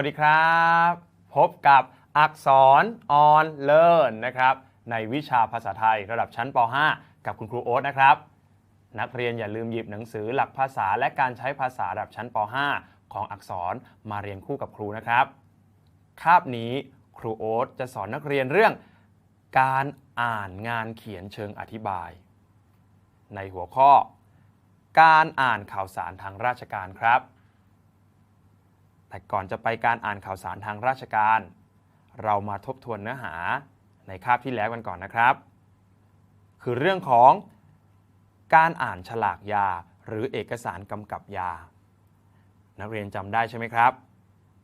สวัสดีครับ พบกับอักษรออนเลิร์นนะครับ ในวิชาภาษาไทยระดับชั้นป .5 กับคุณครูโอ๊ตนะครับ นักเรียนอย่าลืมหยิบหนังสือหลักภาษาและการใช้ภาษาระดับชั้นป .5 ของอักษรมาเรียนคู่กับครูนะครับ คาบนี้ครูโอ๊ตจะสอนนักเรียนเรื่อง การอ่านงานเขียนเชิงอธิบาย ในหัวข้อ การอ่านข่าวสารทางราชการครับ แต่ก่อนจะไปการอ่านข่าวสารทางราชการ เรามาทบทวนเนื้อหาในคาบที่แล้วกันก่อนนะครับ คือเรื่องของการอ่านฉลากยาหรือเอกสารกำกับยา นักเรียนจำได้ใช่ไหมครับ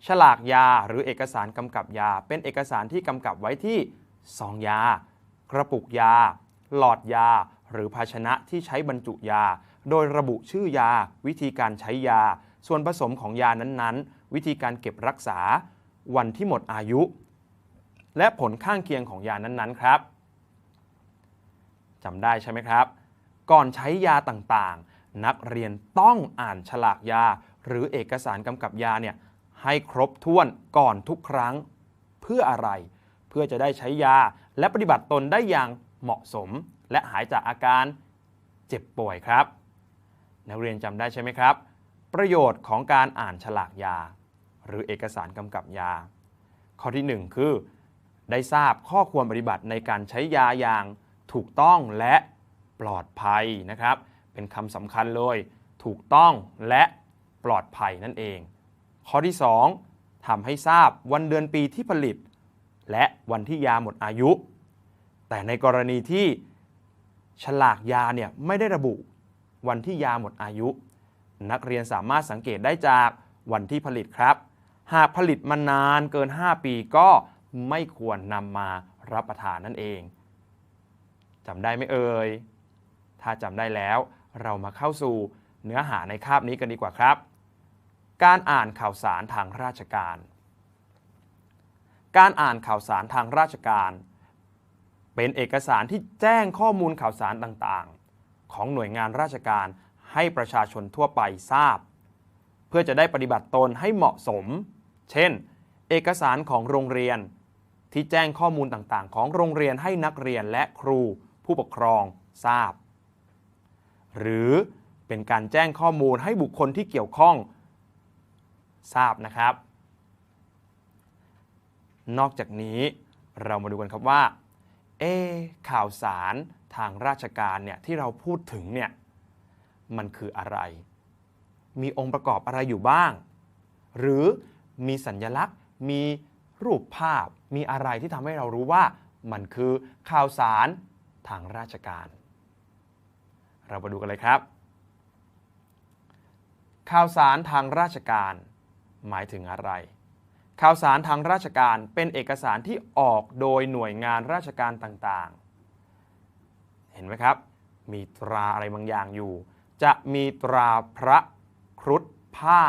ฉลากยาหรือเอกสารกำกับยา เป็นเอกสารที่กำกับไว้ที่ซองยา กระปุกยา หลอดยา หรือภาชนะที่ใช้บรรจุยา โดยระบุชื่อยา วิธีการใช้ยา ส่วนผสมของยานั้นๆ วิธีการเก็บรักษาวันที่หมดอายุ และผลข้างเคียงของยานั้นๆครับจำได้ใช่ไหมครับ ก่อนใช้ยาต่างๆ นักเรียนต้องอ่านฉลากยา หรือเอกสารกำกับยาเนี่ยให้ครบถ้วนก่อนทุกครั้งเพื่ออะไร เพื่อจะได้ใช้ยาและปฏิบัติตนได้อย่างเหมาะสม และหายจากอาการเจ็บป่วยครับ นักเรียนจำได้ใช่ไหมครับ ประโยชน์ของการอ่านฉลากยา หรือเอกสารกำกับยา ข้อที่ 1 คือ ได้ทราบข้อควรปฏิบัติในการใช้ยาอย่างถูกต้องและปลอดภัยนะครับ เป็นคำสำคัญเลย ถูกต้องและปลอดภัยนั่นเอง ข้อที่ 2ทำให้ทราบวันเดือนปีที่ผลิต และวันที่ยาหมดอายุ แต่ในกรณีที่ฉลากยาเนี่ยไม่ได้ระบุวันที่ยาหมดอายุ นักเรียนสามารถสังเกตได้จากวันที่ผลิตครับ หากผลิตมานานเกิน 5 ปีก็ไม่ควรนำมารับประทานนั่นเองจำได้ไหมเอ่ย ถ้าจำได้แล้วเรามาเข้าสู่เนื้อหาในคาบนี้กันดีกว่าครับ การอ่านข่าวสารทางราชการ การอ่านข่าวสารทางราชการ เป็นเอกสารที่แจ้งข้อมูลข่าวสารต่างๆ ของหน่วยงานราชการให้ประชาชนทั่วไปทราบ เพื่อจะได้ปฏิบัติตนให้เหมาะสม เช่น เอกสารของโรงเรียน ที่แจ้งข้อมูลต่างๆ ของโรงเรียนให้นักเรียนและครูผู้ปกครองทราบ หรือเป็นการแจ้งข้อมูลให้บุคคลที่เกี่ยวข้อง ทราบนะครับ นอกจากนี้เรามาดูกันครับว่า เอ ข่าวสารทางราชการเนี่ยที่เราพูดถึงเนี่ยมันคืออะไร มีองค์ประกอบอะไรอยู่บ้าง หรือ มีสัญญลักษณ์ มีรูปภาพ มีอะไรที่ทำให้เรารู้ว่ามันคือข่าวสารทางราชการ เรามาดูกันเลยครับ ข่าวสารทางราชการ หมายถึงอะไร ข่าวสารทางราชการเป็นเอกสารที่ออกโดยหน่วยงานราชการต่างๆ เห็นไหมครับ มีตราอะไรบางอย่างอยู่ จะมีตราพระครุฑผ้า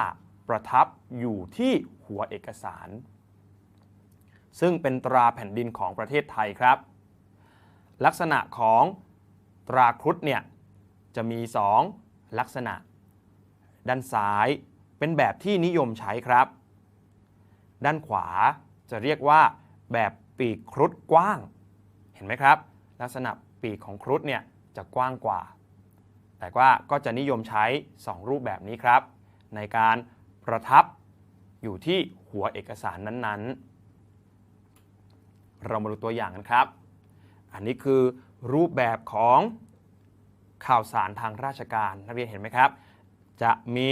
ประทับอยู่ที่หัวเอกสาร ซึ่งเป็นตราแผ่นดินของประเทศไทยครับ ลักษณะของตราครุฑเนี่ยจะมี 2 ลักษณะ ด้านซ้ายเป็นแบบที่นิยมใช้ครับ ด้านขวาจะเรียกว่าแบบปีกครุฑกว้าง เห็นไหมครับ ลักษณะปีกของครุฑเนี่ยจะกว้างกว่า แต่ว่าก็จะนิยมใช้ 2 รูปแบบนี้ครับ ในการ ประทับอยู่ที่หัวเอกสารนั้นๆ เรามาดูตัวอย่างกันครับ อันนี้คือรูปแบบของข่าวสารทางราชการนักเรียนเห็นไหมครับ จะมี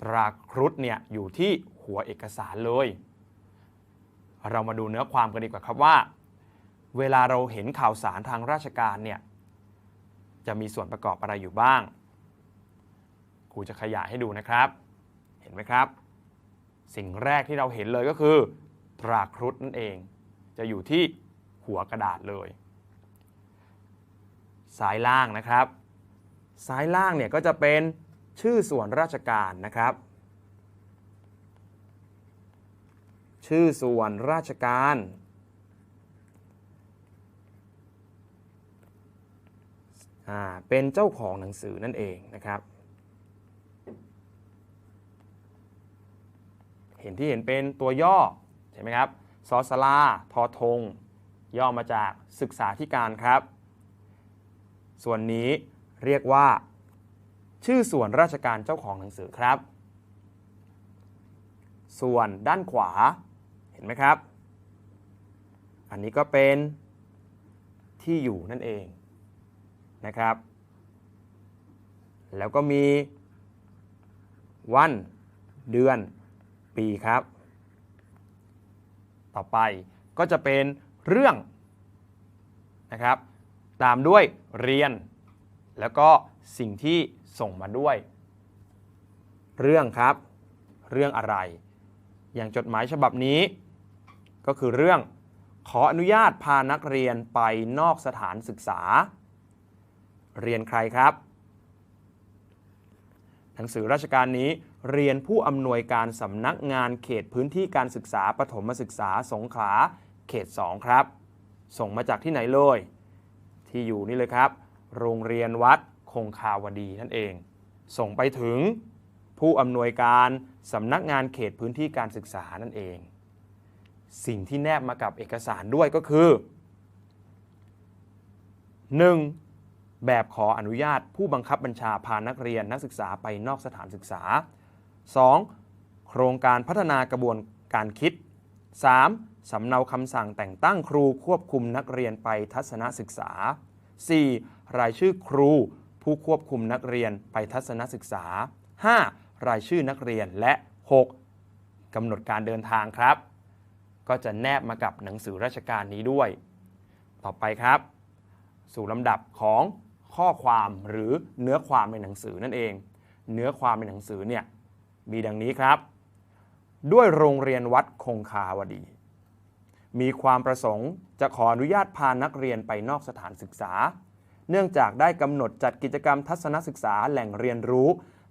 ตราครุฑเนี่ยอยู่ที่หัวเอกสารเลย เรามาดูเนื้อความกันดีกว่าครับว่า เวลาเราเห็นข่าวสารทางราชการเนี่ยจะมีส่วนประกอบอะไรอยู่บ้างครูจะขยายให้ดูนะครับ ห็นไหมครับ สิ่งแรกที่เราเห็นเลยก็คือ ตราครุฑนั่นเอง จะอยู่ที่หัวกระดาษเลยซ้ายล่างนะครับซ้ายล่างเนี่ยก็จะเป็นชื่อส่วนราชการนะครับ ชื่อส่วนราชการ เป็นเจ้าของหนังสือนั่นเองนะครับ เห็นที่เห็นเป็นตัวย่อใช่ไหมครับสอสลาทอทง ย่อมาจากศึกษาธิการครับ ส่วนนี้เรียกว่า ชื่อส่วนราชการเจ้าของหนังสือครับ ส่วนด้านขวาเห็นไหมครับ อันนี้ก็เป็นที่อยู่นั่นเองนะครับ แล้วก็มีวันเดือน ปีครับ ต่อไปก็จะเป็นเรื่องนะครับ ตามด้วยเรียน แล้วก็สิ่งที่ส่งมาด้วย เรื่องครับ เรื่องอะไร อย่างจดหมายฉบับนี้ ก็คือเรื่องขออนุญาตพานักเรียนไปนอกสถานศึกษา เรียนใครครับ หนังสือราชการนี้ เรียนผู้อำนวยการสำนักงานเขตพื้นที่การศึกษาปฐมศึกษาสงขลาเขต 2 ครับ ส่งมาจากที่ไหนเลย ที่อยู่นี่เลยครับ โรงเรียนวัดคงคาวดีนั่นเอง ส่งไปถึงผู้อำนวยการสำนักงานเขตพื้นที่การศึกษานั่นเอง สิ่งที่แนบมากับเอกสารด้วยก็คือ 1. แบบขออนุญาตผู้บังคับบัญชาพานักเรียนนักศึกษาไปนอกสถานศึกษา 2. โครงการพัฒนากระบวนการคิด 3. สำเนาคำสั่งแต่งตั้งครูควบคุมนักเรียนไปทัศนศึกษา 4. รายชื่อครู ผู้ควบคุมนักเรียนไปทัศนศึกษา 5. รายชื่อนักเรียนและ 6. กำหนดการเดินทางครับ ก็จะแนบมากับหนังสือราชการนี้ด้วย ต่อไปครับ สู่ลำดับของข้อความหรือเนื้อความในหนังสือนั่นเอง เนื้อความในหนังสือเนี่ย มีดังนี้ครับ ด้วยโรงเรียนวัดคงคาวดี มีความประสงค์จะขออนุญาตพานักเรียนไปนอกสถานศึกษา เนื่องจากได้กำหนดจัดกิจกรรมทัศนศึกษาแหล่งเรียนรู้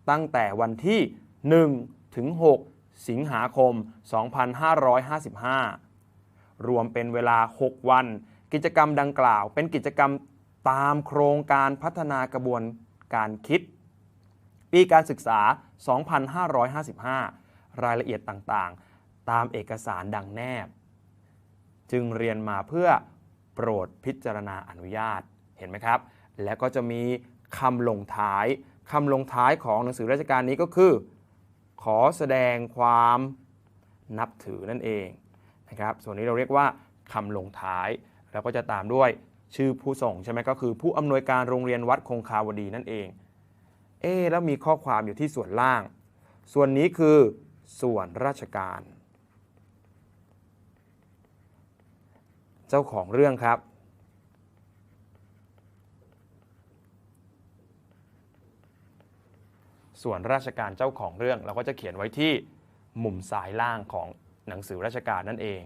ตั้งแต่วันที่ 1 ถึง 6 สิงหาคม 2555 รวมเป็นเวลา 6 วัน กิจกรรมดังกล่าว เป็นกิจกรรมตามโครงการพัฒนากระบวนการคิด ปีการศึกษา 2555 รายละเอียดต่างๆ ตามเอกสารดังแนบ จึงเรียนมาเพื่อโปรดพิจารณาอนุญาตเห็นไหมครับ และก็จะมีคำลงท้ายคำลงท้ายของหนังสือราชการนี้ก็คือ ขอแสดงความนับถือนั่นเองนะครับ ส่วนนี้เราเรียกว่าคำลงท้าย แล้วก็จะตามด้วยชื่อผู้ส่งใช่ไหมก็คือผู้อำนวยการโรงเรียนวัดคงคาวดีนั่นเอง เอ๊แล้วมีข้อความอยู่ที่ส่วนล่าง ส่วนนี้คือส่วนราชการ เจ้าของเรื่องครับ ส่วนราชการเจ้าของเรื่องเราก็จะเขียนไว้ที่มุมซ้ายล่างของหนังสือราชการนั่นเอง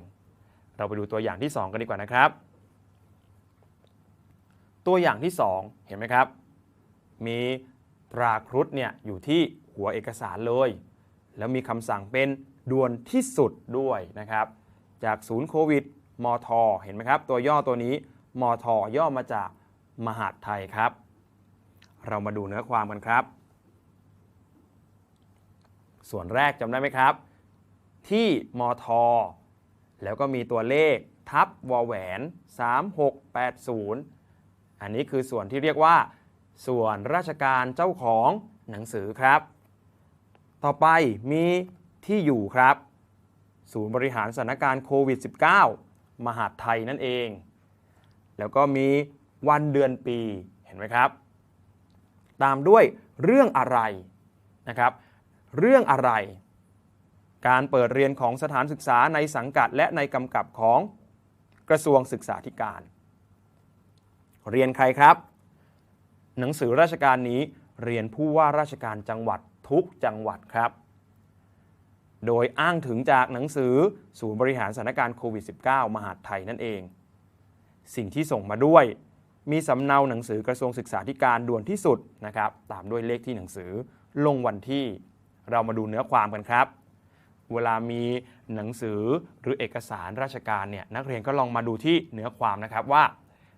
เราไปดูตัวอย่างที่ 2 กันดีกว่านะครับ ตัวอย่างที่ 2 เห็นไหมครับ มี ตราครุฑเนี่ยอยู่ที่หัวเอกสารเลย แล้วมีคำสั่งเป็นด่วนที่สุดด้วยนะครับ จากศูนย์โควิดมทเห็นไหมครับ ตัวย่อตัวนี้มทย่อมาจากมหาดไทยครับ เรามาดูเนื้อความกันครับ ส่วนแรกจำได้ไหมครับ ที่มทแล้วก็มีตัวเลขทับวแหวน 3680 อันนี้คือส่วนที่เรียกว่า ส่วนราชการเจ้าของหนังสือครับ ต่อไปมีที่อยู่ครับ ศูนย์บริหารสถานการณ์โควิด -19 มหาดไทยนั่นเอง แล้วก็มีวันเดือนปีเห็นไหมครับ ตามด้วยเรื่องอะไรนะครับ เรื่องอะไร การเปิดเรียนของสถานศึกษาในสังกัดและในกำกับของกระทรวงศึกษาธิการ เรียนใครครับ หนังสือราชการนี้เรียนผู้ว่าราชการจังหวัดทุกจังหวัดครับ โดยอ้างถึงจากหนังสือศูนย์บริหารสถานการณ์โควิด -19 มหาดไทยนั่นเอง สิ่งที่ส่งมาด้วย มีสำเนาหนังสือกระทรวงศึกษาธิการด่วนที่สุดนะครับตามด้วยเลขที่หนังสือลงวันที่ เรามาดูเนื้อความกันครับ เวลามีหนังสือหรือเอกสารราชการเนี่ยนักเรียนก็ลองมาดูที่เนื้อความนะครับว่า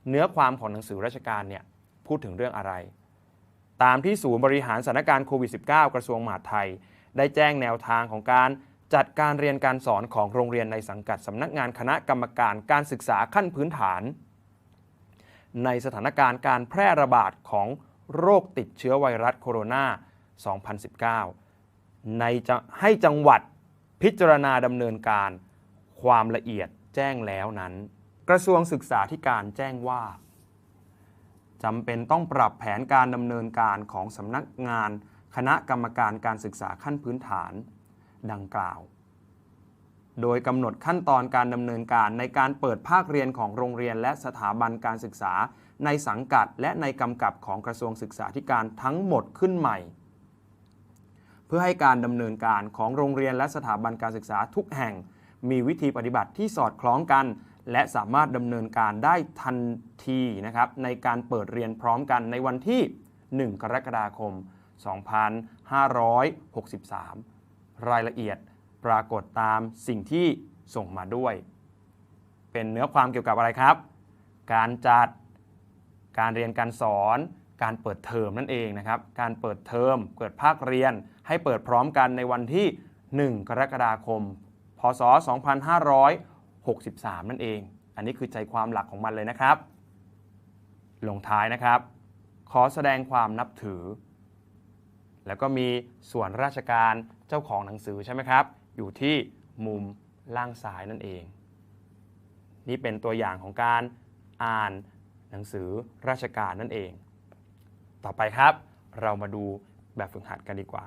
เนื้อความของหนังสือราชการเนี่ย พูดถึงเรื่องอะไร ตามที่ศูนย์บริหารสถานการณ์โควิด -19 กระทรวงมหาดไทย ได้แจ้งแนวทางของการจัดการเรียนการสอนของโรงเรียนในสังกัดสำนักงานคณะกรรมการการศึกษาขั้นพื้นฐาน ในสถานการณ์การแพร่ระบาดของโรคติดเชื้อไวรัสโคโรนา 2019 ในจะให้จังหวัดพิจารณาดำเนินการ ความละเอียดแจ้งแล้วนั้น กระทรวงศึกษาธิการแจ้งว่า จำเป็นต้องปรับแผนการดำเนินการของสำนักงาน คณะกรรมการการศึกษาขั้นพื้นฐาน ดังกล่าว โดยกำหนดขั้นตอนการดำเนินการในการเปิดภาคเรียนของโรงเรียนและสถาบันการศึกษา ในสังกัดและในกำกับของกระทรวงศึกษาธิการทั้งหมดขึ้นใหม่ เพื่อให้การดำเนินการของโรงเรียนและสถาบันการศึกษาทุกแห่ง มีวิธีปฏิบัติที่สอดคล้องกัน และสามารถดำเนินการได้ทันทีนะครับในการเปิดเรียนพร้อมกันในวันที่ 1 กรกฎาคม 2563 รายละเอียดปรากฏตามสิ่งที่ส่งมาด้วย เป็นเนื้อความเกี่ยวกับอะไรครับ การจัดการเรียนการสอน การเปิดเทอมนั่นเองนะครับ การเปิดเทอมเปิดภาคเรียน ให้เปิดพร้อมกันในวันที่ 1 กรกฎาคม พศ 2560 63 นั่นเอง อันนี้คือใจความหลักของมันเลยนะครับ ลงท้ายนะครับ ขอแสดงความนับถือ แล้วก็มีส่วนราชการเจ้าของหนังสือใช่ไหมครับ อยู่ที่มุมล่างซ้ายนั่นเอง นี่เป็นตัวอย่างของการอ่านหนังสือราชการนั่นเอง ต่อไปครับ เรามาดูแบบฝึกหัดกันดีกว่า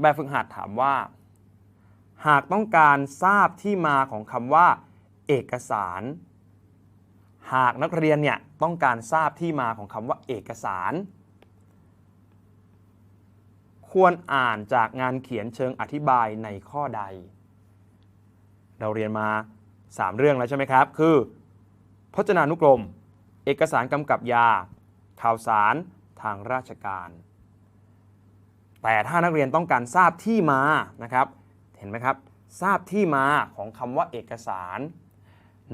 แบบฝึกหัดถามว่า หากต้องการทราบที่มาของคำว่า เอกสาร หากนักเรียนเนี่ยต้องการทราบที่มาของคำว่าเอกสาร ควรอ่านจากงานเขียนเชิงอธิบายในข้อใด เราเรียนมา 3 เรื่องแล้วใช่ไหมครับ คือ พจนานุกรม เอกสารกำกับยา ข่าวสารทางราชการ แต่ถ้านักเรียนต้องการทราบที่มานะครับ ห็นไหมครับ ทราบที่มาของคำว่าเอกสาร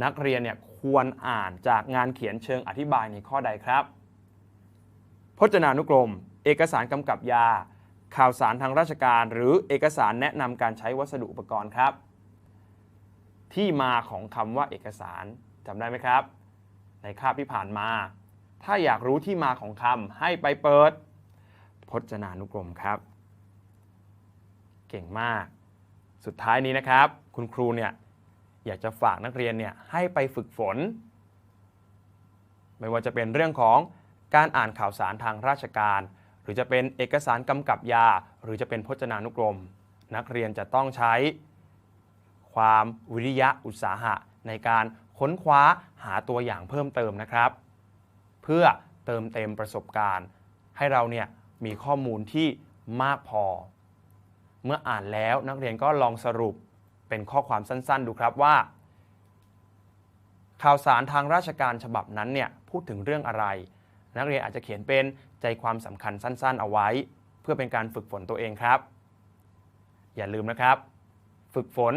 นักเรียนเนี่ยควรอ่านจากงานเขียนเชิงอธิบายในข้อใดครับ พจนานุกรม เอกสารกำกับยา ข่าวสารทางราชการ หรือเอกสารแนะนำการใช้วัสดุอุปกรณ์ครับ ที่มาของคำว่าเอกสารจำได้ไหมครับ ในคาบที่ผ่านมา ถ้าอยากรู้ที่มาของคำให้ไปเปิด พจนานุกรมครับ เก่งมาก สุดท้ายนี้นะครับ คุณครูเนี่ยอยากจะฝากนักเรียนเนี่ยให้ไปฝึกฝน ไม่ว่าจะเป็นเรื่องของการอ่านข่าวสารทางราชการ หรือจะเป็นเอกสารกำกับยา หรือจะเป็นพจนานุกรม นักเรียนจะต้องใช้ ความวิริยะอุตสาหะ ในการค้นคว้าหาตัวอย่างเพิ่มเติมนะครับ เพื่อเติมเต็มประสบการณ์ ให้เราเนี่ยมีข้อมูลที่มากพอ เมื่ออ่านแล้วนักเรียนก็ลองสรุปเป็นข้อความสั้นๆ ดูครับว่า ข่าวสารทางราชการฉบับนั้นเนี่ยพูดถึงเรื่องอะไร นักเรียนอาจจะเขียนเป็นใจความสำคัญสั้นๆ เอาไว้ เพื่อเป็นการฝึกฝนตัวเองครับ อย่าลืมนะครับ ฝึกฝน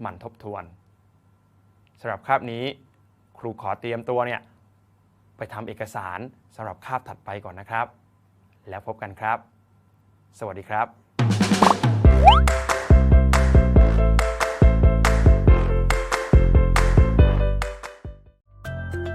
หมั่นทบทวนสำหรับคาบนี้ ครูขอเตรียมตัวเนี่ยไปทำเอกสารสำหรับคาบถัดไปก่อนนะครับ แล้วพบกันครับ สวัสดีครับ